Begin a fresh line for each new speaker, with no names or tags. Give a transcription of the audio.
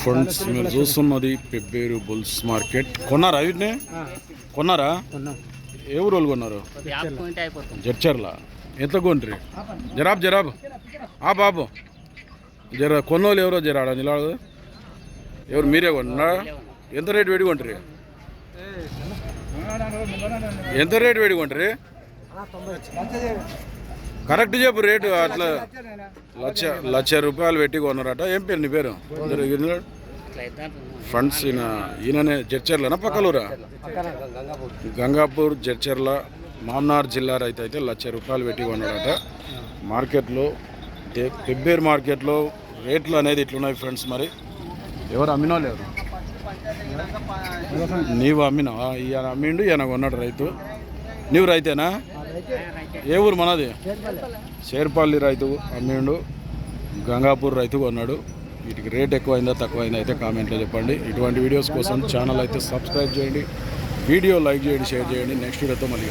Friends మీరు చూస్తున్నది Pebbair bulls market. కొన్నారా వీటిని? కొన్నారా?
కొన్నాం.
ఏ ఊరు వాళ్ళు కొన్నారు?
యాప్ పాయింట్ అయిపోతుంది.
జడ్చర్ల? ఎంత కొంట్రి జరాబ్ జరాబ్. ఆ బాబు. జర కొన్నోళ్ళు ఎవరో జర ఆడ నిలబడదు. ఎవరు మీరే కొన్నా ఎంత రేటు వేడి కొంటారు ఎంత రేటు వేడి కొంటారు కరెక్ట్ చెప్పు రేటు అట్లా లక్ష లక్ష రూపాయలు పెట్టి కొన్నారట. ఏం పేరు నీ పేరు? ఫ్రెండ్స్ ఈయన ఈయననే జడ్చర్లనా? పక్కలూరా? గంగాపూర్ జడ్చర్ల మామ్నార్ జిల్లా రైతు అయితే లక్ష రూపాయలు పెట్టి కొన్నాడట మార్కెట్లో పెబ్బేరు మార్కెట్లో రేట్లు అనేది ఇట్లున్నాయి ఫ్రెండ్స్ మరి. ఎవరు అమ్మినా లేరు నీవు అమ్మినావా? ఈయన అమ్మిండు ఈయన కొన్నాడు రైతు. నీవు రైతేనా? ఏ ఊరు మనది? షేర్పల్లి రైతు అమ్మిండు. గంగాపూర్ రైతు కొన్నాడు. వీటికి రేట్ ఎక్కువైందా తక్కువైందా అయితే కామెంట్లో చెప్పండి. ఇటువంటి వీడియోస్ కోసం ఛానల్ అయితే సబ్స్క్రైబ్ చేయండి. వీడియో లైక్ చేయండి షేర్ చేయండి. నెక్స్ట్ వీడియోతో మళ్ళీ